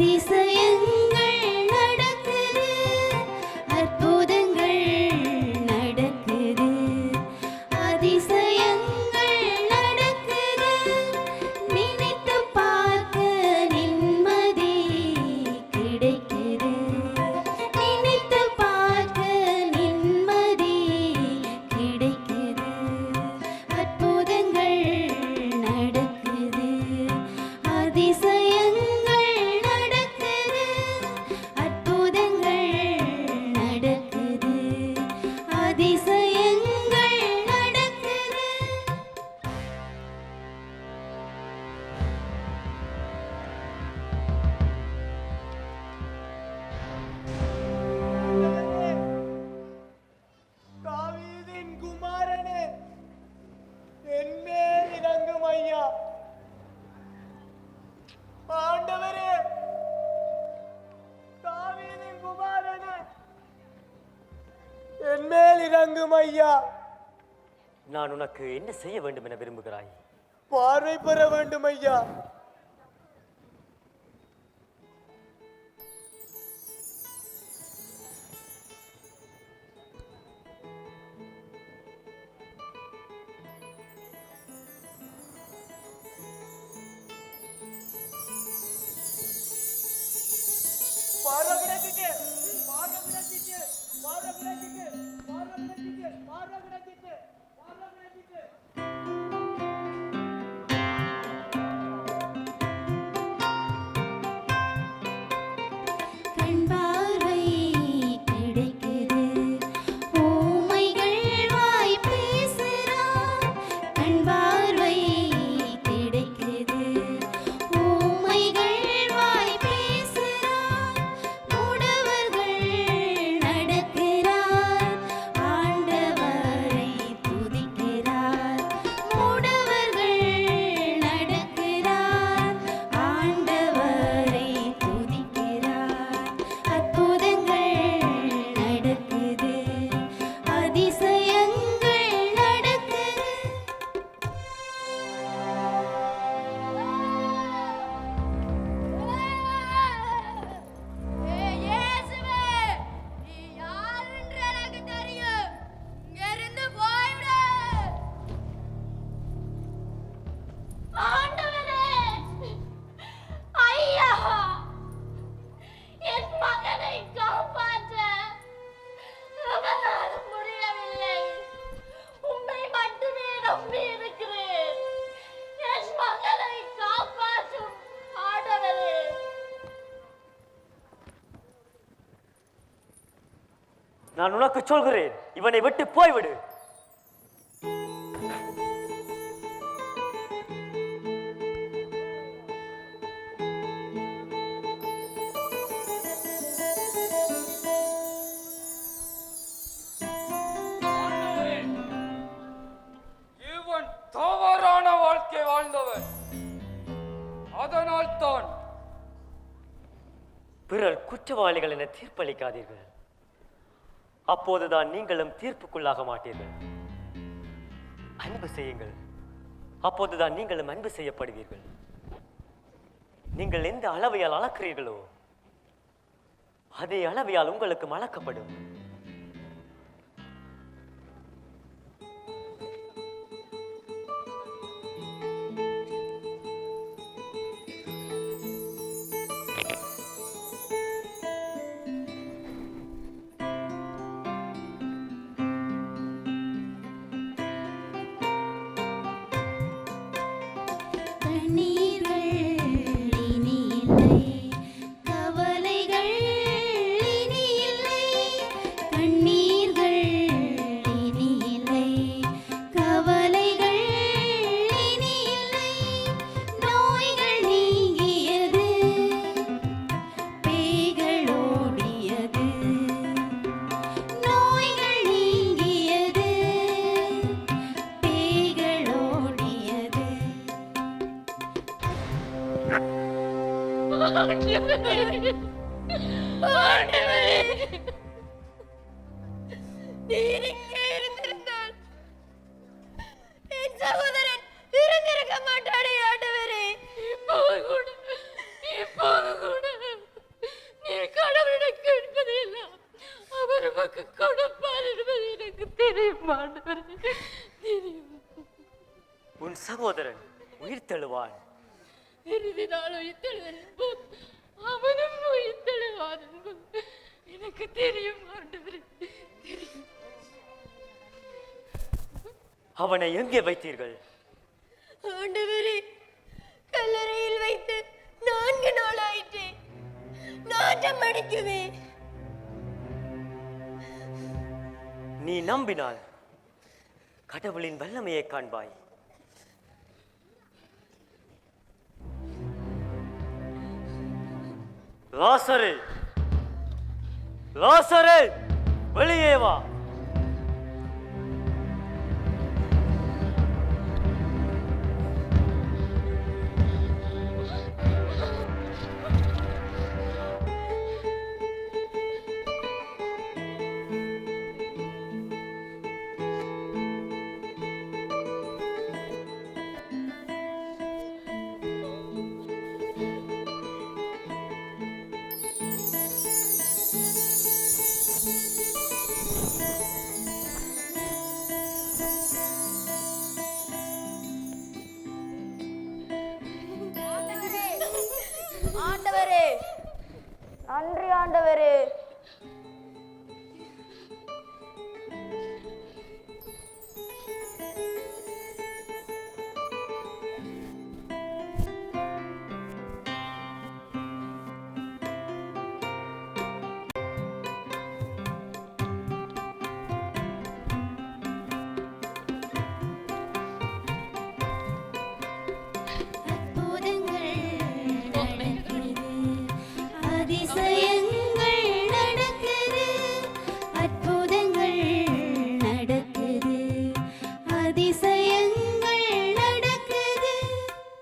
绿色云。வேண்டும் ஐயா நான் உனக்கு என்ன செய்ய வேண்டும் என விரும்புகிறாய்? பார்வை பெற வேண்டும் ஐயா பார்வை நான் உனக்கு சொல்கிறேன். இவனை விட்டு போய்விடு. பிறர் குற்றவாளிகள் என தீர்ப்பளிக்காதீர்கள். அப்போதுதான் நீங்களும் தீர்ப்புக்குள்ளாக மாட்டீர்கள். அன்பு செய்யுங்கள். அப்போதுதான் நீங்களும் அன்பு செய்யப்படுவீர்கள். நீங்கள் எந்த அளவையால் அளக்கிறீர்களோ அதே அளவையால் உங்களுக்கு அளக்கப்படும் நீ உன் சகோதரன் உயிர் தெழுவான். உயிர்த்தெழுதல் என்போம் அவனும் உயிர்த்தெழுவான் என்போம் எனக்கு தெரியும் ஆண்டவரே தெரியும். அவனை எங்கே வைத்தீர்கள்? ஆண்டவரே கல்லறையில் வைத்து நான்கு நாள் ஆயிற்று நாட்டம் அடிக்குமே. நீ நம்பினால் கடவுளின் வல்லமையை காண்பாய். லாசரு லாசரு வெளியே வா